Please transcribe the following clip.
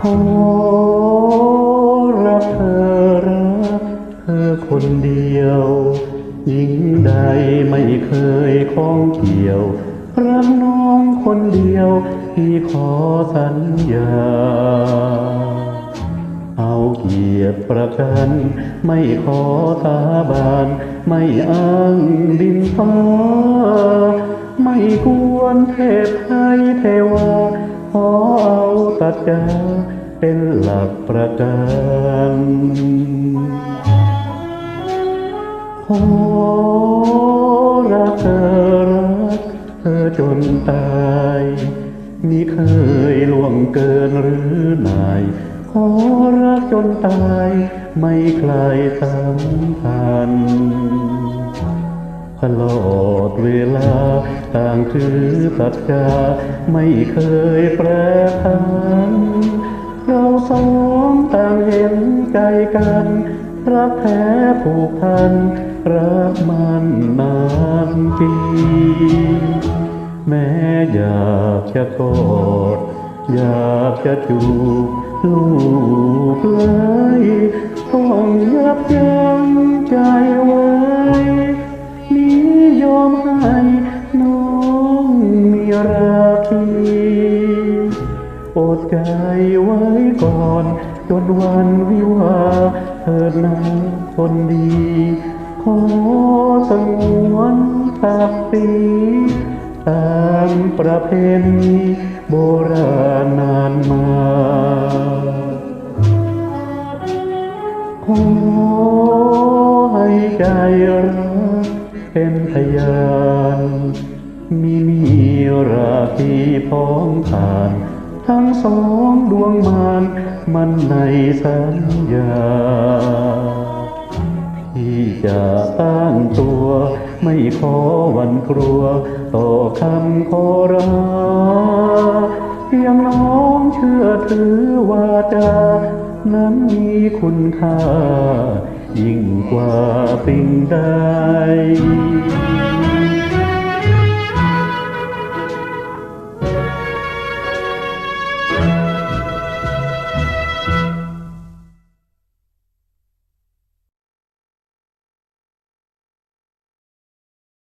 ขอรักเธอรักเธอคนเดียว หญิงใดไม่เคยคล้องเกี่ยว รักน้องคนเดียวที่ขอสัญญา เอาเกียรติประกัน ไม่ขอสาบาน ไม่อ้างดินฟ้า พไทยเทวาขอเอาสัจจาเป็นหลักประกันขอรักเธอรักเธอจนตายมิเคยล่วงเกินหรือนายขอรักจนตายไม่ใครสัมพันธ์ ตลอดเวลาต่างถือสัจจาไม่เคยแปรผันเราสองต่างเห็นใจกันรักแท้ผูกพันรักมันนานปีแม้อยากจะกอดอยากจะจูบ อดใจไว้ก่อนจนวันวิวาเถิดนาคนดี ขอสงวนศักดิ์ศรีตามประเพณีโบราณนานมาขอให้ใจรักเป็นพยานมีมี ราคีพ้องผ่าน ทั้งสองดวงมานมันในสัญญา ที่จะตั้งตัว ไม่ขอวันกลัว ต่อคำขอราเพียงน้องเชื่อถือว่าจานั้นมีคุณค่า ยิ่งกว่าสิ่งใด